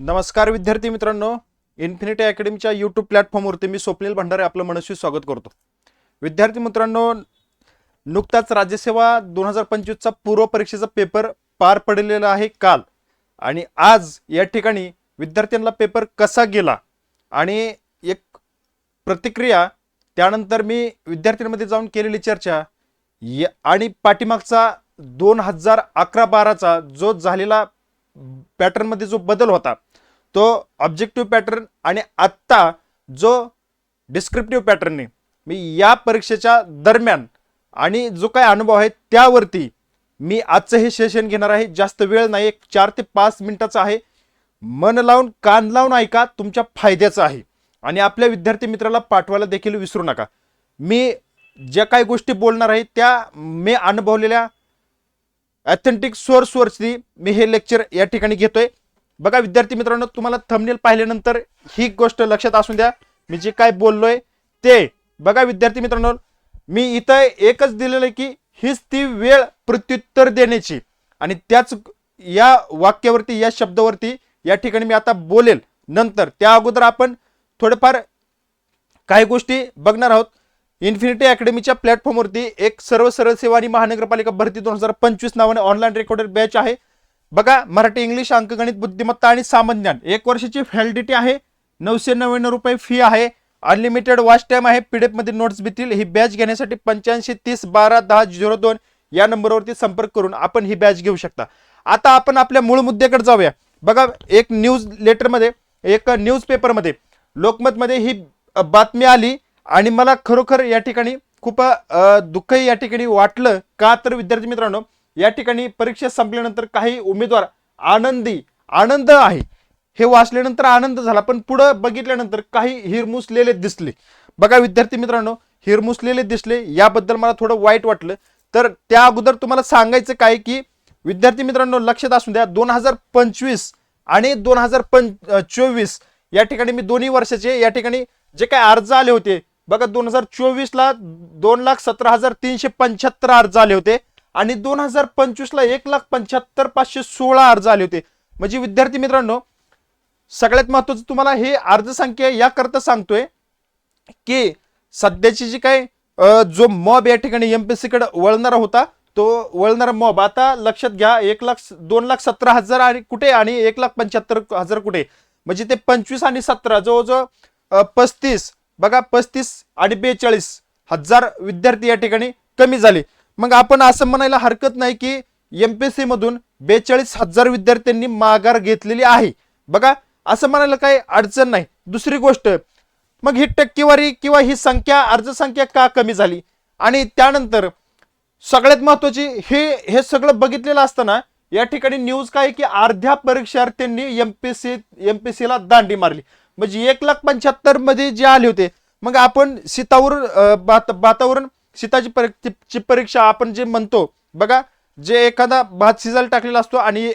नमस्कार विद्यार्थी मित्रांनो. इन्फिनिटी अकॅडमीच्या यूट्यूब प्लॅटफॉर्मवरती मी स्वप्नील भंडारे आपलं मनस्वी स्वागत करतो. विद्यार्थी मित्रांनो नुकताच राज्यसेवा दोन हजार पंचवीसचा पूर्व परीक्षेचा पेपर पार पडलेला आहे काल. आणि आज या ठिकाणी विद्यार्थ्यांना पेपर कसा गेला? आणि एक प्रतिक्रिया त्यानंतर मी विद्यार्थ्यांमध्ये जाऊन केलेली चर्चा या आणि पाठीमागचा दोन हजार अकरा बाराचा जो झालेला पॅटर्नमध्ये जो बदल होता तो ऑब्जेक्टिव्ह पॅटर्न आणि आत्ता जो डिस्क्रिप्टिव्ह पॅटर्नने मी या परीक्षेच्या दरम्यान आणि जो काय अनुभव आहे त्यावरती मी आजचं हे सेशन घेणार आहे. जास्त वेळ नाही एक चार ते पाच मिनिटाचं आहे. मन लावून कान लावून ऐका तुमच्या फायद्याचं आहे. आणि आपल्या विद्यार्थी मित्राला पाठवायला देखील विसरू नका. मी ज्या काही गोष्टी बोलणार आहे त्या मी अनुभवलेल्या ॲथेंटिक सोर्सवरती मी हे लेक्चर या ठिकाणी घेतोय. बघा विद्यार्थी मित्रांनो तुम्हाला थंबनेल पाहिल्यानंतर ही गोष्ट लक्षात असू द्या. मी जे काय बोललोय ते बघा विद्यार्थी मित्रांनो मी इथं एकच दिलेलं आहे की हीच ती वेळ प्रत्युत्तर देण्याची. आणि त्याच या वाक्यावरती या शब्दावरती या ठिकाणी मी आता बोलेल. नंतर त्या अगोदर आपण थोडेफार काही गोष्टी बघणार आहोत. इन्फिनिटी अकॅडमीच्या प्लॅटफॉर्मवरती एक सर्व सरळ सेवा आणि महानगरपालिका भरती दोन हजार पंचवीस नावाने ऑनलाईन रेकॉर्डेड बॅच आहे. बघा मराठी इंग्लिश अंकगणित बुद्धिमत्ता आणि सामान्य एक वर्षाची व्हॅलिडिटी आहे नऊशे नव्याण्णव रुपये फी आहे अनलिमिटेड वॉच टाईम आहे पीडीएफमध्ये नोट्स भेटतील. ही बॅच घेण्यासाठी पंच्याऐंशी तीस बारा दहा झिरो दोन या नंबरवरती संपर्क करून आपण ही बॅच घेऊ शकता. आता आपण आपल्या मूळ मुद्द्याकडे जाऊया. बघा एक न्यूज लेटरमध्ये एक न्यूज पेपरमध्ये लोकमतमध्ये ही बातमी आली आणि मला खरोखर या ठिकाणी खूप दुःखही या ठिकाणी वाटलं. का तर विद्यार्थी मित्रांनो या ठिकाणी परीक्षा संपल्यानंतर काही उमेदवार आनंदी आनंद आहे. हे वाचल्यानंतर आनंद झाला पण पुढं बघितल्यानंतर काही हिरमुसलेले दिसले. बघा विद्यार्थी मित्रांनो हिरमुसलेले दिसले याबद्दल मला थोडं वाईट वाटलं. तर त्या अगोदर तुम्हाला सांगायचं काय की विद्यार्थी मित्रांनो लक्षात असू द्या दोन हजार पंचवीस आणि दोन हजार पं चोवीस या ठिकाणी मी दोन्ही वर्षाचे या ठिकाणी जे काय अर्ज आले होते बघा दोन हजार चोवीसला दोन लाख सतरा हजार तीनशे पंच्याहत्तर अर्ज आले होते. आणि दोन हजार पंचवीसला एक लाख पंच्याहत्तर पाचशे सोळा अर्ज आले होते. म्हणजे विद्यार्थी मित्रांनो सगळ्यात महत्वाचं तुम्हाला हे अर्ज संख्या याकरता सांगतोय की सध्याची जी काय जो मॉब या ठिकाणी एमपीएससी कडे वळणारा होता तो वळणारा मॉब आता लक्षात घ्या एक लाख दोन लाख सतरा हजार आणि कुठे आणि एक लाख पंच्याहत्तर हजार कुठे? म्हणजे ते पंचवीस आणि सतरा जवळजवळ पस्तीस बघा पस्तीस आणि बेचाळीस हजार विद्यार्थी या ठिकाणी कमी झाले. मग आपण असं म्हणायला हरकत नाही की एम पी सी मधून बेचाळीस हजार विद्यार्थ्यांनी माघार घेतलेली आहे. बघा असं म्हणायला काही अडचण नाही. दुसरी गोष्ट मग ही टक्केवारी किंवा ही संख्या अर्ज संख्या का कमी झाली? आणि त्यानंतर सगळ्यात महत्वाची हे हे सगळं बघितलेलं असताना या ठिकाणी न्यूज काय आहे की अर्ध्या परीक्षार्थ्यांनी एम पी ला दांडी मारली. म्हणजे एक लाख पंच्याहत्तरमध्ये जे आले होते मग आपण सीतावरून वातावरण बात शिताची परी- ची परीक्षा आपण जे म्हणतो बघा जे एखादा भात शिजायला टाकलेला असतो आणि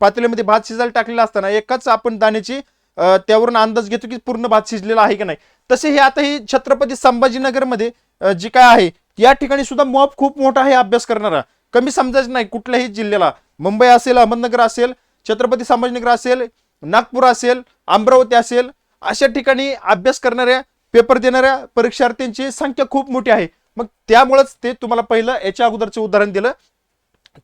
पातळीमध्ये भात शिजायला टाकलेला असताना एकाच आपण दाण्याची त्यावरून अंदाज घेतो की पूर्ण भात शिजलेला आहे की नाही. तसे हे आता ही छत्रपती संभाजीनगरमध्ये जी काय आहे या ठिकाणी सुद्धा मॉब खूप मोठा आहे अभ्यास करणारा. कमी समजायचं नाही कुठल्याही जिल्ह्याला. मुंबई असेल अहमदनगर असेल छत्रपती संभाजीनगर असेल नागपूर असेल अमरावती असेल अशा ठिकाणी अभ्यास करणाऱ्या पेपर देणाऱ्या परीक्षार्थींची संख्या खूप मोठी आहे. मग त्यामुळेच ते तुम्हाला पहिलं याच्या अगोदरचं उदाहरण दिलं.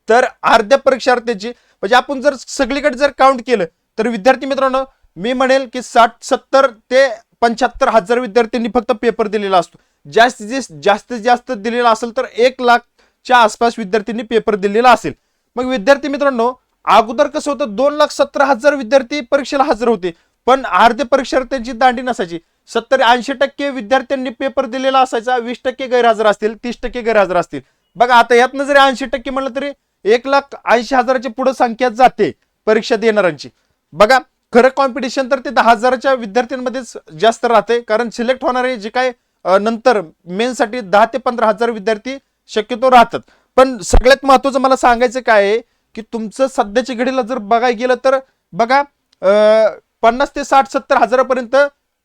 तर अर्ध्या परीक्षार्थ्याची म्हणजे आपण जर सगळीकडे जर काउंट केलं तर विद्यार्थी मित्रांनो मी म्हणेल की साठ सत्तर ते पंच्याहत्तर हजार विद्यार्थ्यांनी फक्त पेपर दिलेला असतो. जास्तीत जास्तीत जास्त दिलेला असेल तर एक लाखच्या आसपास विद्यार्थ्यांनी पेपर दिलेला असेल. मग विद्यार्थी मित्रांनो अगोदर कसं होतं दोन लाख सत्तर हजार विद्यार्थी परीक्षेला हजर होते. पण अर्ध्या परीक्षार्थ्यांची दांडी नसायची. सत्तर ऐंशी टक्के विद्यार्थ्यांनी पेपर दिलेला असायचा वीस टक्के गैरहजर असतील तीस टक्के गैरहजर असतील. बघा आता यातनं जरी ऐंशी टक्के म्हणलं तरी एक लाख ऐंशी हजाराची पुढे संख्या जाते परीक्षा देणाऱ्यांची. बघा खरं कॉम्पिटिशन तर ते दहा हजाराच्या विद्यार्थ्यांमध्येच जास्त राहते कारण सिलेक्ट होणारे जे काय नंतर मेनसाठी दहा ते पंधरा हजार विद्यार्थी शक्यतो राहतात. पण सगळ्यात महत्वाचं मला सांगायचं काय आहे की तुमचं सध्याच्या घडीला जर बघायला गेलं तर बघा पन्नास ते साठ सत्तर हजारापर्यंत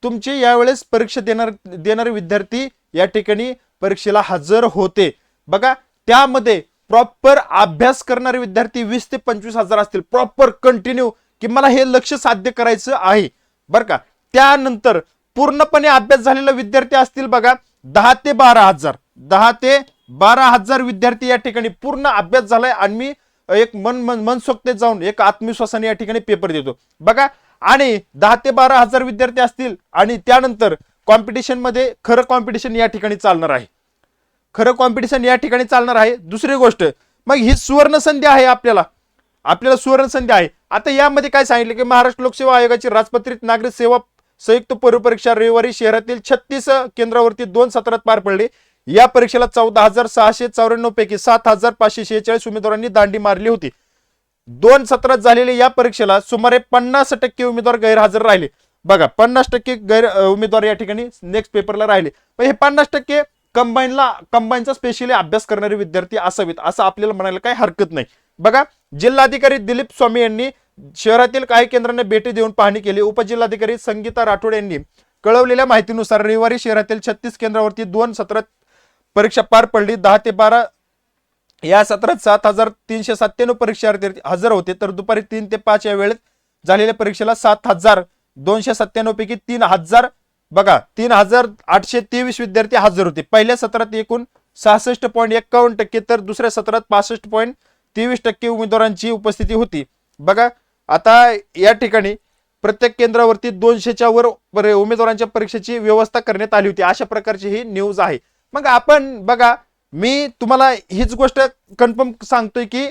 तुमचे यावेळेस परीक्षा देणार देणारे विद्यार्थी या ठिकाणी परीक्षेला हजर होते. बघा त्यामध्ये प्रॉपर अभ्यास करणारे विद्यार्थी वीस ते पंचवीस हजार असतील. प्रॉपर कंटिन्यू की मला हे लक्ष साध्य करायचं आहे. बरं का? त्यानंतर पूर्णपणे अभ्यास झालेला विद्यार्थी असतील बघा दहा ते बारा हजार. दहा ते बारा हजार विद्यार्थी या ठिकाणी पूर्ण अभ्यास झालाय आणि मी एक मन मन मनसोक्तेत जाऊन एक आत्मविश्वासाने या ठिकाणी पेपर देतो. बघा आणि दहा ते बारा हजार विद्यार्थी असतील आणि त्यानंतर कॉम्पिटिशनमध्ये खरं कॉम्पिटिशन या ठिकाणी चालणार आहे. खरं कॉम्पिटिशन या ठिकाणी चालणार आहे. दुसरी गोष्ट मग ही सुवर्ण संधी आहे आपल्याला. आपल्याला सुवर्ण संधी आहे. आता यामध्ये काय सांगितलं की महाराष्ट्र लोकसेवा आयोगाची राजपत्रित नागरिक सेवा संयुक्त पूर्वपरीक्षा रविवारी शहरातील छत्तीस केंद्रावरती दोन सत्रात पार पडली. या परीक्षेला चौदा हजार सहाशे चौऱ्याण्णव पैकी सात हजार पाचशे शेहेचाळीस उमेदवारांनी दांडी मारली होती. दोन सत्रात झालेल्या या परीक्षेला सुमारे पन्नास टक्के उमेदवार गैरहजर राहिले. बघा पन्नास टक्के गैर उमेदवार या ठिकाणी नेक्स्ट पेपरला राहिले. पण हे पन्नास टक्के कंबाईनला कंबाईनचा स्पेशली अभ्यास करणारे विद्यार्थी असावेत असं आपल्याला म्हणायला काही हरकत नाही. बघा जिल्हाधिकारी दिलीप स्वामी यांनी शहरातील काही केंद्रांना भेटी देऊन पाहणी केली. उपजिल्हाधिकारी संगीता राठोड यांनी कळवलेल्या माहितीनुसार रविवारी शहरातील छत्तीस केंद्रावरती दोन सत्रात परीक्षा पार पडली. दहा ते बारा या सत्रात सात हजार तीनशे सत्त्याण्णव परीक्षार्थी हजर होते. तर दुपारी तीन ते पाच या वेळेत झालेल्या परीक्षेला सात हजार दोनशे सत्त्याण्णव पैकी तीन हजार बघा तीन हजार आठशे तेवीस विद्यार्थी हजर होते. पहिल्या सत्रात एकूण सहासष्ट पॉईंट एक्कावन्न टक्के तर दुसऱ्या सत्रात पासष्ट पॉईंट तेवीस टक्के उमेदवारांची उपस्थिती होती. बघा आता या ठिकाणी प्रत्येक केंद्रावरती दोनशेच्या वर वर उमेदवारांच्या परीक्षेची व्यवस्था करण्यात आली होती. अशा प्रकारची ही न्यूज आहे. मग आपण बघा मी तुम्हाला हीच गोष्ट कन्फर्म सांगतोय की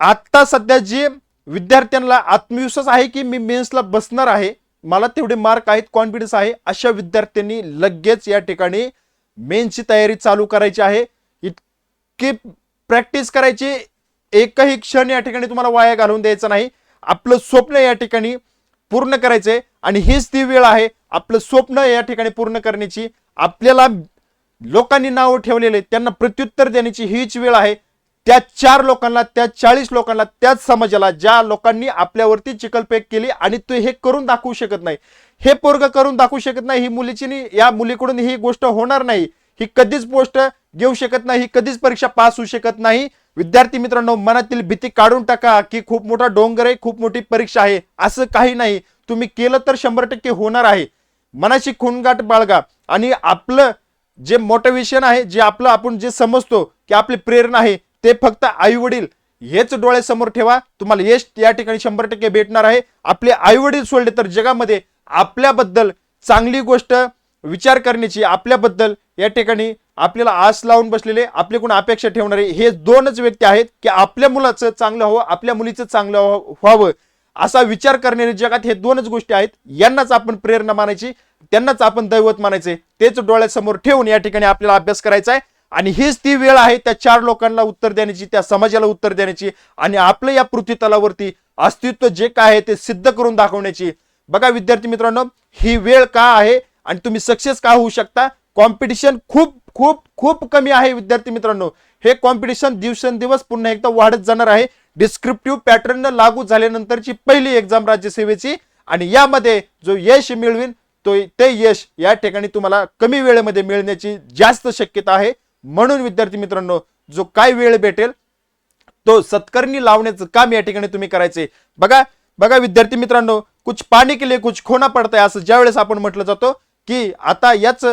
आत्ता सध्या जे विद्यार्थ्यांना आत्मविश्वास आहे की मी मेन्सला बसणार आहे मला तेवढे मार्क आहेत कॉन्फिडन्स आहे अशा विद्यार्थ्यांनी लगेच या ठिकाणी मेन्सची तयारी चालू करायची आहे. इतकी प्रॅक्टिस करायची एकही क्षण या ठिकाणी तुम्हाला वाया घालवून द्यायचं नाही. आपलं स्वप्न या ठिकाणी पूर्ण करायचंय आणि हीच ती वेळ आहे आपलं स्वप्न या ठिकाणी पूर्ण करण्याची. आपल्याला लोकांनी नावं ठेवलेले त्यांना प्रत्युत्तर देण्याची हीच वेळ आहे. त्या चार लोकांना त्या चाळीस लोकांना त्याच समाजाला ज्या लोकांनी आपल्यावरती चिकलपेक केली आणि ते हे करून दाखवू शकत नाही. हे पोरग करून दाखवू शकत नाही ही मुलीची या मुलीकडून ही गोष्ट होणार नाही. ही कधीच पोस्ट घेऊ शकत नाही ही कधीच परीक्षा पास होऊ शकत नाही. विद्यार्थी मित्रांनो मनातील भीती काढून टाका की खूप मोठा डोंगर आहे खूप मोठी परीक्षा आहे. असं काही नाही. तुम्ही केलं तर शंभर टक्के होणार आहे. मनाची खूनगाठ बाळगा आणि आपलं जे मोटिवेशन आहे जे आपलं आपण जे समजतो की आपली प्रेरणा आहे ते फक्त आई वडील हेच डोळ्यासमोर ठेवा. तुम्हाला यश या ठिकाणी शंभर टक्के भेटणार आहे. आपले आई वडील सोडले तर जगामध्ये आपल्याबद्दल चांगली गोष्ट विचार करण्याची आपल्याबद्दल या ठिकाणी आपल्याला आस लावून बसलेले आपल्याकडून अपेक्षा ठेवणारे हे दोनच व्यक्ती आहेत की आपल्या मुलाचं चांगलं व्हावं आपल्या मुलीचं चांगलं व्हावं- व्हावं असा विचार करणारे जगात हे दोनच गोष्टी आहेत. यांनाच आपण प्रेरणा मानायची. त्यांनाच आपण दैवत मानायचे. तेच डोळ्यासमोर ठेवून या ठिकाणी आपल्याला अभ्यास करायचा आहे. आणि हीच ती वेळ आहे त्या चार लोकांना उत्तर देण्याची त्या समाजाला उत्तर देण्याची आणि आपलं या पृथ्वी तलावरती अस्तित्व जे काय आहे ते सिद्ध करून दाखवण्याची. बघा विद्यार्थी मित्रांनो ही वेळ का आहे आणि तुम्ही सक्सेस का होऊ शकता? कॉम्पिटिशन खूप खूप खूप कमी आहे विद्यार्थी मित्रांनो. हे कॉम्पिटिशन दिवसेंदिवस पुन्हा एकदा वाढत जाणार आहे. डिस्क्रिप्टिव्ह पॅटर्न लागू झाल्यानंतरची पहिली एक्झाम राज्यसेवेची आणि यामध्ये जो यश मिळवीन तो ते यश या ठिकाणी तुम्हाला कमी वेळेमध्ये मिळण्याची जास्त शक्यता आहे. म्हणून विद्यार्थी मित्रांनो जो काय वेळ भेटेल तो सत्कर्णी लावण्याचं काम या ठिकाणी तुम्ही करायचे. बघा बघा विद्यार्थी मित्रांनो कुछ पाणी केले कुछ खोना आहे असं ज्यावेळेस आपण म्हटलं जातो की आता याच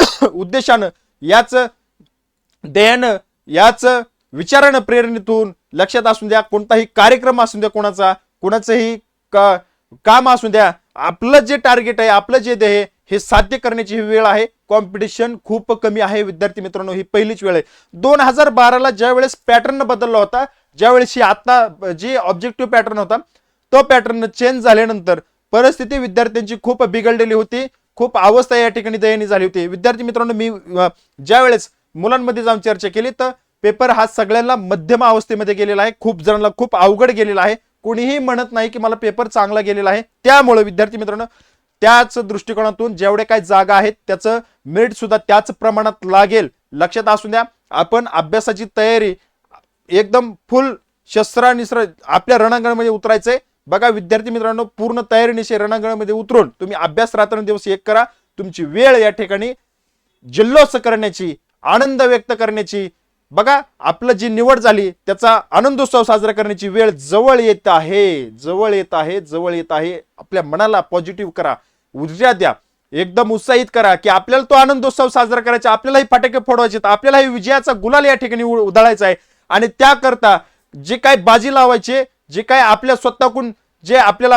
उद्देशानं याच ध्येयानं याच विचारानं प्रेरणेतून लक्षात असू द्या कोणताही कार्यक्रम असू द्या कोणाचा कोणाचंही का काम असू द्या आपलं जे टार्गेट आहे आपलं जे ध्येय हे साध्य करण्याची ही वेळ आहे. कॉम्पिटिशन खूप कमी आहे विद्यार्थी मित्रांनो ही पहिलीच वेळ आहे. दोन हजार बाराला ज्या वेळेस पॅटर्न बदलला होता ज्यावेळेस ही आता जी ऑब्जेक्टिव्ह पॅटर्न होता तो पॅटर्न चेंज झाल्यानंतर परिस्थिती विद्यार्थ्यांची खूप बिघडलेली होती. खूप अवस्था या ठिकाणी दयनीय झाली होती. विद्यार्थी मित्रांनो मी ज्या वेळेस मुलांमध्ये जाऊन चर्चा केली तर पेपर हा सगळ्यांना मध्यम अवस्थेमध्ये गेलेला आहे. खूप जणांना खूप अवघड गेलेला आहे. कुणीही म्हणत नाही की मला पेपर चांगला गेलेला आहे. त्यामुळे विद्यार्थी मित्रांनो त्याच दृष्टिकोनातून जेवढे काही जागा आहेत त्याचं मेरिट सुद्धा त्याच प्रमाणात लागेल. लक्षात असू द्या आपण अभ्यासाची तयारी एकदम फुल शस्त्रानिस्त्र आपल्या रणांगणामध्ये उतरायचंय. बघा विद्यार्थी मित्रांनो पूर्ण तयारीनिशी रणांगणामध्ये उतरून तुम्ही अभ्यास रात्रंदिवस एक करा. तुमची वेळ या ठिकाणी जल्लोष करण्याची आनंद व्यक्त करण्याची बघा आपलं जी निवड झाली त्याचा आनंदोत्सव साजरा करण्याची वेळ जवळ येत आहे. जवळ येत आहे जवळ येत आहे. आपल्या मनाला पॉझिटिव्ह करा. ऊर्जा द्या. एकदम उत्साहित करा की आपल्याला तो आनंदोत्सव साजरा करायचा आपल्यालाही फटाके फोडवायचे आपल्यालाही विजयाचा गुलाल या ठिकाणी उ- उधळायचा आहे. आणि त्याकरता जे काय बाजी लावायचे जे काय आपल्या स्वतःकून जे आपल्याला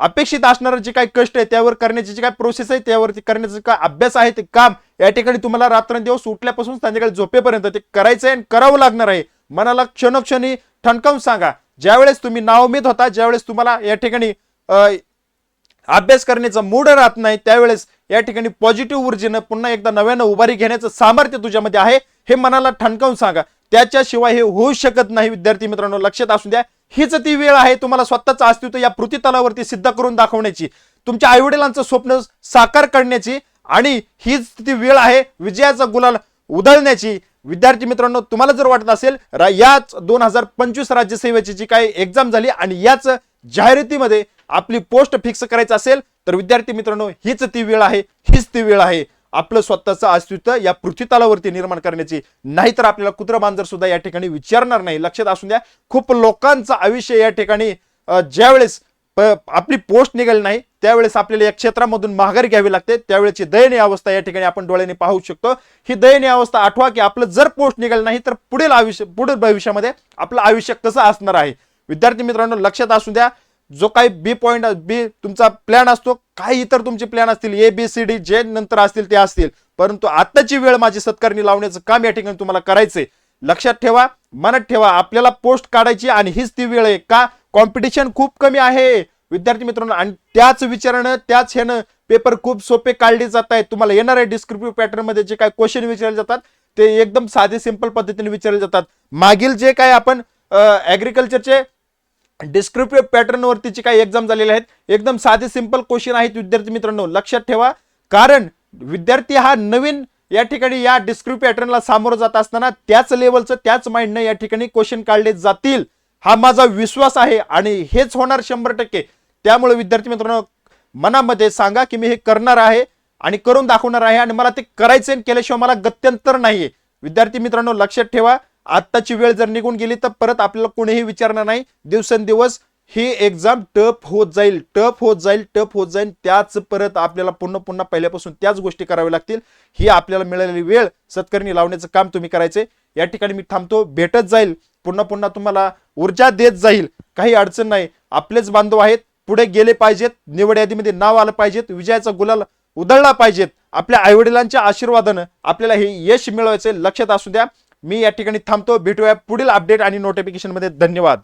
अपेक्षित असणारं जे काही कष्ट आहे त्यावर करण्याची जी काय प्रोसेस आहे त्यावरती करण्याचं काय अभ्यास आहे ते काम या ठिकाणी तुम्हाला रात्रंदिवस उठल्यापासून संध्याकाळी झोपेपर्यंत ते करायचं आहे आणि करावं लागणार आहे. मनाला क्षणोक्षणी ठणकावून सांगा. ज्यावेळेस तुम्ही नाउमेद होता ज्यावेळेस तुम्हाला या ठिकाणी अभ्यास करण्याचा मूड राहत नाही त्यावेळेस या ठिकाणी पॉझिटिव्ह ऊर्जेनं पुन्हा एकदा नव्यानं उभारी घेण्याचं सामर्थ्य तुझ्यामध्ये आहे हे मनाला ठणकावून सांगा. त्याच्याशिवाय हे होऊ शकत नाही विद्यार्थी मित्रांनो लक्षात असू द्या. हीच ती वेळ आहे तुम्हाला स्वतःचं अस्तित्व या पृथ्वीतलावरती सिद्ध करून दाखवण्याची तुमच्या आईवडिलांचं स्वप्न साकार करण्याची आणि हीच ती वेळ आहे विजयाचा गुलाल उधळण्याची. विद्यार्थी मित्रांनो तुम्हाला जर वाटत असेल याच दोन हजार पंचवीस राज्यसेवेची जी काही एक्झाम झाली आणि याच जाहिरातीमध्ये आपली पोस्ट फिक्स करायची असेल तर विद्यार्थी मित्रांनो हीच ती वेळ आहे हीच ती वेळ आहे. आपलं स्वतःचं अस्तित्व या पृथ्वीतलावरती निर्माण करण्याची. नाही तर आपल्याला कुत्र मांजर सुद्धा या ठिकाणी विचारणार नाही. लक्षात असू द्या खूप लोकांचं आयुष्य या ठिकाणी ज्यावेळेस प- आपली पोस्ट निघाली नाही त्यावेळेस आपल्याला या क्षेत्रामधून माघारी घ्यावी लागते. त्यावेळेची दयनीय अवस्था या ठिकाणी आपण डोळ्याने पाहू शकतो. ही दयनीय अवस्था आठवा की आपलं जर पोस्ट निघालं नाही तर पुढील आयुष्य पुढील भविष्यामध्ये आपलं आयुष्य कसं असणार आहे? विद्यार्थी मित्रांनो लक्षात असू द्या जो काही बी पॉईंट बी तुमचा प्लॅन असतो काही इतर तुमचे प्लॅन असतील A B C D J नंतर असतील ते असतील. परंतु आत्ताची वेळ माझी सत्कारणी लावण्याचं काम या ठिकाणी तुम्हाला करायचंय. लक्षात ठेवा मनात ठेवा आपल्याला पोस्ट काढायची आणि हीच ती वेळ आहे का? कॉम्पिटिशन खूप कमी आहे. विद्यार्थी मित्रांनो आणि त्याच विचारानं त्याच ह्यानं पेपर खूप सोपे काढले जात आहेत. तुम्हाला येणार आहे डिस्क्रिप्टिव्ह पॅटर्नमध्ये जे काय क्वेश्चन विचारले जातात ते एकदम साधे सिंपल पद्धतीने विचारले जातात. मागील जे काय आपण ऍग्रिकल्चरचे डिस्क्रिप्टिव्ह पॅटर्नवरतीची काही एक्झाम झालेले आहेत एकदम साधे सिंपल क्वेश्चन आहेत विद्यार्थी मित्रांनो. लक्षात ठेवा कारण विद्यार्थी हा नवीन या ठिकाणी या डिस्क्रिप्ट पॅटर्नला सामोरं जात असताना त्याच लेवलचं त्याच माइंडनं या ठिकाणी क्वेश्चन काढले जातील. हा माझा विश्वास आहे आणि हेच होणार शंभर टक्के. त्यामुळे विद्यार्थी मित्रांनो मनामध्ये सांगा की मी हे करणार आहे आणि करून दाखवणार आहे आणि मला ते करायचे आणि केल्याशिवाय मला गत्यंतर नाहीये. विद्यार्थी मित्रांनो लक्षात ठेवा आत्ताची वेळ जर निघून गेली तर परत आपल्याला कोणीही विचारणार नाही. दिवसेंदिवस ही एक्झाम टफ होत जाईल टफ होत जाईल टफ होत जाईल. त्याच परत आपल्याला पुन्हा पुन्हा पहिल्यापासून त्याच गोष्टी कराव्या लागतील. ही आपल्याला मिळालेली वेळ सत्कर्णी लावण्याचं काम तुम्ही करायचे. या ठिकाणी मी थांबतो. भेटत जाईल. पुन्हा पुन्हा तुम्हाला ऊर्जा देत जाईल. काही अडचण नाही. आपलेच बांधव आहेत. पुढे गेले पाहिजेत. निवड यादीमध्ये नाव आलं पाहिजेत. विजयाचा गुलाल उधळला पाहिजेत. आपल्या आईवडिलांच्या आशीर्वादानं आपल्याला हे यश मिळवायचं लक्षात असू द्या. मी या ठिकाणी थांबतो. भेटूया पुढील अपडेट आणि नोटिफिकेशनमध्ये धन्यवाद.